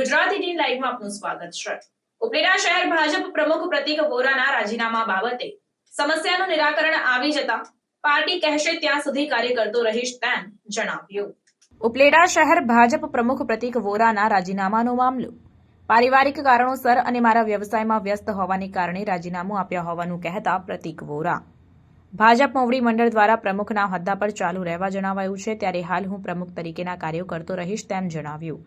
Eighteen લાઈવમાં આપનું સ્વાગત છે. ઉપલેટા શહેર ભાજપ પ્રમુખ પ્રતિક વોરાના રાજીનામા બાબતે સમસ્યાનું નિરાકરણ આવી જતા પાર્ટી કહેશે ત્યાં સુધી કાર્ય કરતો રહીશ તેમ જણાવ્યું. ઉપલેટા શહેર ભાજપ પ્રમુખ પ્રતિક વોરાના રાજીનામાનો મામલો. પારિવારિક કારણોસર અને મારા વ્યવસાયમાં વ્યસ્ત હોવાને કારણે રાજીનામું આપ્યા હોવાનું કહેતા પ્રતિક વોરા. ભાજપ મોવડી મંડળ દ્વારા પ્રમુખના હોદ્દા પર ચાલુ રહેવા જણાવાયું છે, ત્યારે હાલ હું પ્રમુખ તરીકેના કાર્યો કરતો રહીશ તેમ જણાવ્યું.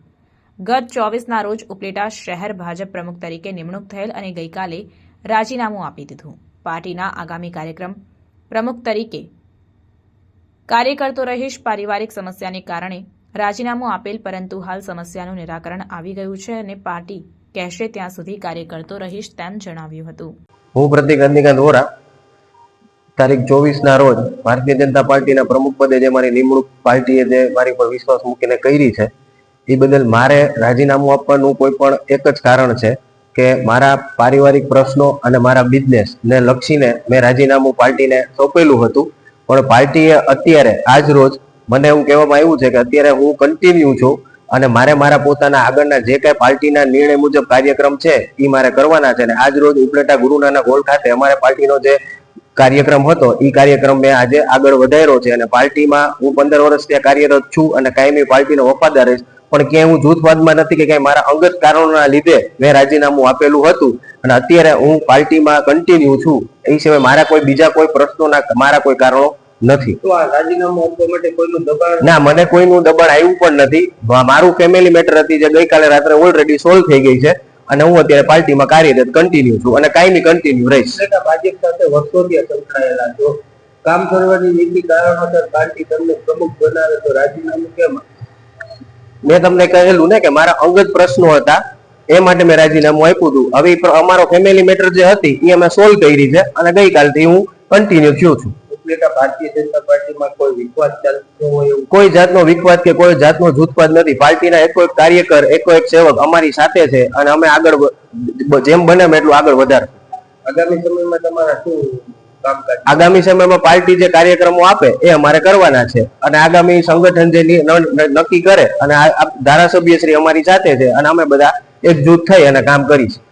ગત ચોવીસના રોજ ઉપલેટા શહેર ભાજપ પ્રમુખ તરીકે નિમણૂક થયેલ અને ગઈકાલે રાજીનામું આપી દીધું. પાર્ટીના આગામી કાર્યક્રમ પ્રમુખ તરીકે કાર્ય કરતો રહીશ. પારિવારિક સમસ્યાને કારણે રાજીનામું આપેલ, પરંતુ હાલ સમસ્યાનું નિરાકરણ આવી ગયું છે અને પાર્ટી કહેશે ત્યાં સુધી કાર્ય કરતો રહીશ તેમ જણાવ્યું હતું. હું પ્રતિક રજનીકાંત વોરા તારીખ ચોવીસ ના રોજ ભારતીય જનતા પાર્ટીના પ્રમુખ પદે જે મારી નિમણૂક પાર્ટીએ જે મારી પર વિશ્વાસ મૂકીને કરી છે એ બદલ મારે રાજીનામું આપવાનું કોઈ પણ એક જ કારણ છે કે મારા પારિવારિક પ્રશ્નો અને મારા બિઝનેસ ને લક્ષીને મેં રાજીનામું પાર્ટીને સોંપેલું હતું. પણ પાર્ટીએ અત્યારે, આજ રોજ મને એવું કહેવામાં આવ્યું છે કે અત્યારે હું કન્ટિન્યુ છું અને મારે મારા પોતાના આગળના જે કાંઈ પાર્ટીના નિર્ણય મુજબ કાર્યક્રમ છે એ મારે કરવાના છે અને આજ રોજ ઉપલેટા ગુરુનાના ગોલ ખાતે અમારે પાર્ટીનો જે કાર્યક્રમ હતો એ કાર્યક્રમ મેં આજે આગળ વધાર્યો છે અને પાર્ટીમાં હું પંદર વર્ષ ત્યાં કાર્યરત છું અને કાયમી પાર્ટીનો વફાદાર રહીશ પણ ક્યાંય હું જૂથવાદમાં નથી કે કાંઈ મારા અંગત કારણોના લીધે મેં રાજીનામું આપેલું હતું. અને અત્યારે હું પાર્ટીમાં કન્ટિન્યુ છું. એ સિવાય મારા કોઈ બીજા કોઈ પ્રશ્નોના મારા કોઈ કારણો નથી. તો આ રાજીનામું આપવા માટે કોઈનું દબાણ? ના મને કોઈનું દબાણ આવ્યું પણ નથી. મારું ફેમિલી મેટર હતી જે ગઈકાલે રાત્રે ઓલરેડી સોલ્વ થઈ ગઈ છે. અને હું અત્યારે પાર્ટીમાં કાર્યરત કન્ટિન્યુ છું. અને કાયમી કન્ટિન્યુ રહીશ. ભાજપ સાથે વર્ષોથી સંકળાયેલા છો. કામ કરવાની નીતિ કારણોસર પાર્ટી તમને પ્રમુખ બનાવે તો રાજીનામું કેમ મેં તમને કહેલું ને કે મારા અંગત પ્રશ્નો હતા એ માટે મેં રાજીનામું આપ્યું હતું. હવે અમારો ફેમિલી મેટર જે હતી એ અમે સોલ્વ કરી છે અને ગઈકાલથી હું કન્ટિન્યુ થયો છું. ભારતીય જનતા પાર્ટીમાં કોઈ વિશ્વાસ ચાલતો હોય એવું? કોઈ જાતનો વિખવાદ કે કોઈ જાતનો જૂથવાદ નથી. પાર્ટીના એકો એક કાર્યકર એકો એક સેવક અમારી સાથે છે અને અમે આગળ જેમ બને એટલું આગળ વધારશું આગામી સમયમાં તમારા શું આગામી સમયમાં પાર્ટી જે કાર્યક્રમો આપે, એ અમારે કરવાના છે. અને આગામી સંગઠન જે નક્કી કરે, અને ધારાસભ્ય શ્રી અમારી સાથે છે, અને અમે બધા એકજૂથ થઈ અને કામ કરીશું.